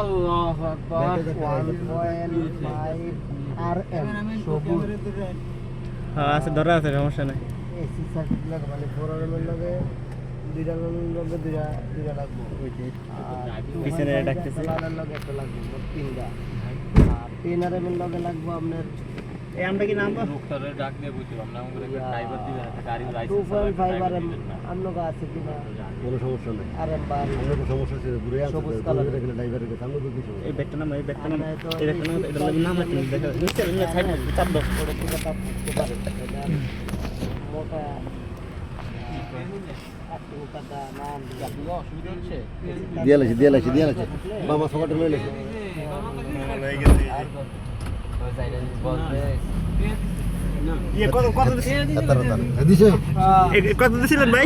আল্লাহ আকবার 1.5 RM সবুজ। হ্যাঁ আছে ধরা আছে সমস্যা নাই। এসি সার্কিট লাগে মানে 4 আরএম এর লাগে দুইটা লগে দুইটা দুইটা লাগবে। আর পিছনে ডাকতেছে। সোলারের লগে একটা লাগবে তিনটা। আর তিন আরএম এর লগে লাগবে আপনার আমরা কি নাম লোকটারে ডাক দিয়ে বুঝতে আমরা আমাদের একটা ড্রাইভার দিবেন একটা গাড়ি লাইসেন্স পয়েন্ট ফাইভ আরএম আপনার আছে কিনা কোনো সমস্যা নেই। আরএম বা আমরা সমস্যা ছিল ঘুরে আসতে সবুজ কালার। গেলে ড্রাইভারের কাছে আমরা তো এই ব্যাগটা নাম এই ব্যাগটা নাম এই ব্যাগটা নাম এটা লাগে নাম আছে দেখা নিচে নিচে সাইড চাপ দাও। ওটা থেকে তাপ করতে পারে? মোটা কাটা নাম অসুবিধা হচ্ছে? দিয়ে দিয়ে বাবা সকালে কত দিছিলেন ভাই